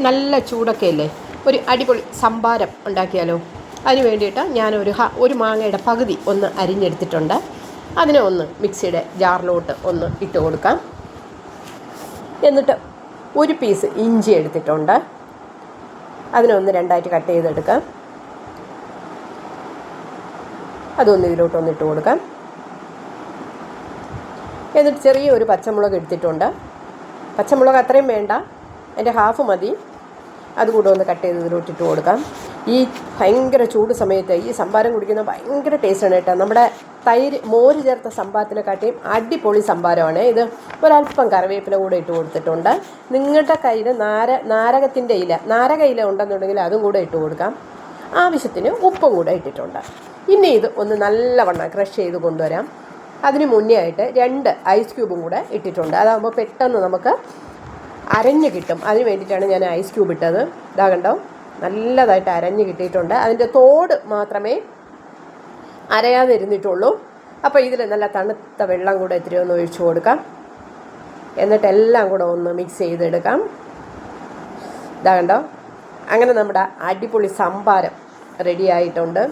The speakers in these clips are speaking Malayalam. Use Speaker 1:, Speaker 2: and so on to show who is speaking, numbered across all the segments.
Speaker 1: നല്ല ചൂടൊക്കെ അല്ലേ ഒരു അടിപൊളി സംഭാരം ഉണ്ടാക്കിയാലോ? അതിന് വേണ്ടിയിട്ട് ഞാനൊരു ഹ ഒരു മാങ്ങയുടെ പകുതി ഒന്ന് അരിഞ്ഞെടുത്തിട്ടുണ്ട്. അതിനെ ഒന്ന് മിക്സിയുടെ ജാറിലോട്ട് ഒന്ന് ഇട്ട് കൊടുക്കാം. എന്നിട്ട് ഒരു പീസ് ഇഞ്ചി എടുത്തിട്ടുണ്ട്. അതിനെ ഒന്ന് രണ്ടായിട്ട് കട്ട് ചെയ്തെടുക്കാം. അതൊന്ന് ഇതിലോട്ടൊന്ന് ഇട്ട് കൊടുക്കാം. എന്നിട്ട് ചെറിയൊരു പച്ചമുളക് എടുത്തിട്ടുണ്ട്. പച്ചമുളക് അത്രയും വേണ്ട. എന്റെ ഹാഫ് മതി. അതുകൂടെ ഒന്ന് കട്ട് ചെയ്ത് ഇതിലോട്ടിട്ട് കൊടുക്കാം. ഈ ഭയങ്കര ചൂട് സമയത്ത് ഈ സംഭാരം കുടിക്കുന്ന ഭയങ്കര ടേസ്റ്റാണ് കേട്ടോ. നമ്മുടെ തൈര് മോര് ചേർത്ത സംഭാരത്തിനെക്കാട്ടിയും അടിപൊളി സംഭാരമാണ് ഇത് ഒരല്പം കറിവേപ്പില കൂടെ ഇട്ട് കൊടുത്തിട്ടുണ്ട്. നിങ്ങളുടെ കയ്യിൽ നാര നാരകത്തിന്റെ ഇല നാരക ഇല ഉണ്ടെന്നുണ്ടെങ്കിൽ അതും കൂടെ ഇട്ട് കൊടുക്കാം. ആവശ്യത്തിന് ഉപ്പും കൂടെ ഇട്ടിട്ടുണ്ട്. ഇനി ഇത് ഒന്ന് നല്ലവണ്ണം ക്രഷ് ചെയ്ത് കൊണ്ടുവരാം. അതിന് മുന്നേ ആയിട്ട് രണ്ട് ഐസ് ക്യൂബും കൂടെ ഇട്ടിട്ടുണ്ട്. അതാകുമ്പോൾ പെട്ടെന്ന് നമുക്ക് അരഞ്ഞ് കിട്ടും. അതിന് വേണ്ടിയിട്ടാണ് ഞാൻ ഐസ് ക്യൂബ് ഇട്ടത്. ഇതാ കണ്ടോ? നല്ലതായിട്ട് അരഞ്ഞ് കിട്ടിയിട്ടുണ്ട്. അതിന്റെ തോട് മാത്രമേ അരയാതെ ഇരുന്നിട്ടുള്ളൂ അപ്പോൾ ഇതിൽ നല്ല തണുത്ത വെള്ളം കൂടെ ഇത്തിരി ഒന്ന് ഒഴിച്ചു കൊടുക്കാം. എന്നിട്ട് എല്ലാം കൂടെ ഒന്ന് മിക്സ് ചെയ്തെടുക്കാം. ഇതാ കണ്ടോ? അങ്ങനെ നമ്മുടെ അടിപൊളി സംഭാരം റെഡി ആയിട്ടുണ്ട്.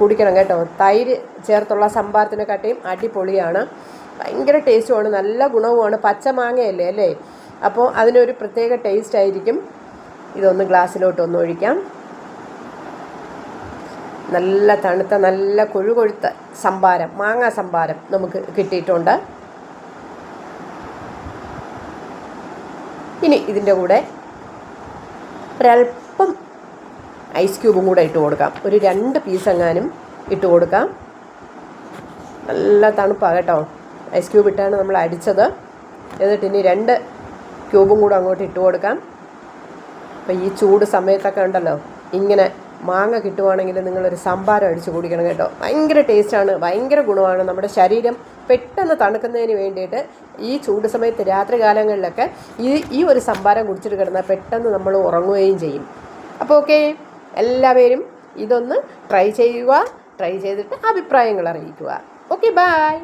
Speaker 1: കുടിക്കണം കേട്ടോ. തൈര് ചേർത്തുള്ള സംഭാരത്തിനെക്കാട്ടിയും അടിപൊളിയാണ്. ഭയങ്കര ടേസ്റ്റുമാണ് നല്ല ഗുണവുമാണ്. പച്ചമാങ്ങയല്ലേ അല്ലേ? അപ്പോൾ അതിനൊരു പ്രത്യേക ടേസ്റ്റ് ആയിരിക്കും. ഇതൊന്ന് ഗ്ലാസ്സിലോട്ട് ഒന്ന് ഒഴിക്കാം. നല്ല തണുത്ത നല്ല കൊഴുകൊഴുത്ത സംഭാരം മാങ്ങ സംഭാരം നമുക്ക് കിട്ടിയിട്ടുണ്ട്. ഇനി ഇതിന്റെ കൂടെ ഒരല്പം ഐസ് ക്യൂബും കൂടെ ഇട്ട് കൊടുക്കാം. ഒരു രണ്ട് പീസ് എങ്ങാനും ഇട്ട് കൊടുക്കാം. നല്ല തണുപ്പാണ് കേട്ടോ. ഐസ് ക്യൂബ് ഇട്ടാണ് നമ്മൾ അടിച്ചത്. എന്നിട്ട് ഇനി രണ്ട് ക്യൂബും കൂടെ അങ്ങോട്ട് ഇട്ട് കൊടുക്കാം. അപ്പോൾ ഈ ചൂട് സമയത്തൊക്കെ ഉണ്ടല്ലോ ഇങ്ങനെ മാങ്ങ കിട്ടുവാണെങ്കിൽ നിങ്ങളൊരു സംഭാരം അടിച്ച് കുടിക്കണം കേട്ടോ. ഭയങ്കര ടേസ്റ്റാണ് ഭയങ്കര ഗുണമാണ്. നമ്മുടെ ശരീരം പെട്ടെന്ന് തണുക്കുന്നതിന് വേണ്ടിയിട്ട് ഈ ചൂട് സമയത്ത് രാത്രി കാലങ്ങളിലൊക്കെ ഈ ഈ ഒരു സംഭാരം കുടിച്ചിട്ട് കിടന്നാൽ പെട്ടെന്ന് നമ്മൾ ഉറങ്ങുകയും ചെയ്യും. അപ്പോൾ ഓക്കെ എല്ലാവരും ഇതൊന്ന് ട്രൈ ചെയ്യുക ട്രൈ ചെയ്തിട്ട് അഭിപ്രായങ്ങൾ അറിയിക്കുക. Okay bye